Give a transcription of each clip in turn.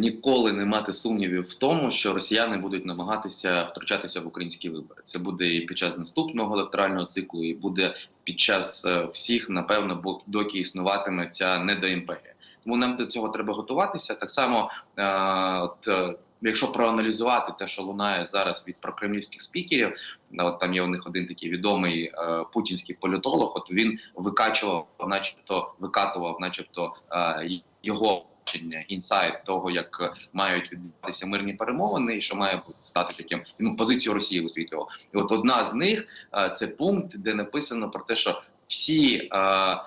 ніколи не мати сумнівів в тому, що росіяни будуть намагатися втручатися в українські вибори. Це буде і під час наступного електорального циклу, і буде під час е, всіх, напевно, доки існуватиме ця недоімперія. Тому нам до цього треба готуватися. Так само, е, от е, якщо проаналізувати те, що лунає зараз від прокремлівських спікерів, от там є у них один такий відомий е, путінський політолог. От він викачував, начебто викатував, начебто е, його бачення, інсайт того, як мають відбуватися мирні перемовини, і що має стати таким ну позицію Росії висвітлював. І от одна з них е, це пункт, де написано про те, що всі е,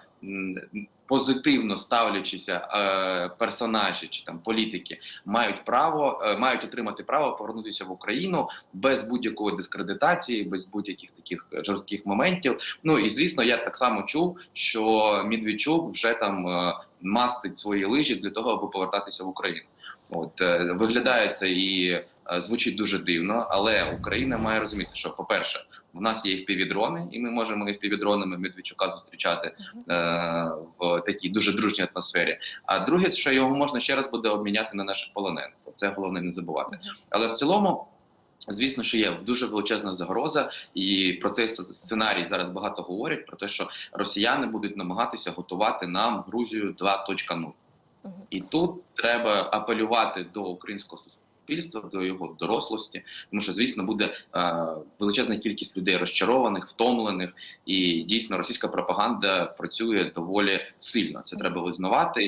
позитивно ставлячися е, персонажі чи там політики мають право, е, мають отримати право повернутися в Україну без будь-якої дискредитації, без будь-яких таких жорстких моментів. Ну і звісно, я так само чув, що Медведчук вже там е, мастить свої лижі для того, аби повертатися в Україну. От е, виглядає це і е, звучить дуже дивно, але Україна має розуміти, що по-перше, в нас є впівдрони, і ми можемо впівдронами Медведчука зустрічати е, в такій дуже дружній атмосфері. А друге, що його можна ще раз буде обміняти на наших полонених. Це головне не забувати. Але в цілому. Звісно, що є дуже величезна загроза, і про цей сценарій зараз багато говорять про те, що росіяни будуть намагатися готувати нам Грузію 2.0. Мгм. І тут треба апелювати до українського суспільства, до його дорослості, тому що, звісно, буде е, величезна кількість людей розчарованих, втомлених, і дійсно російська пропаганда працює доволі сильно. Це треба визнавати.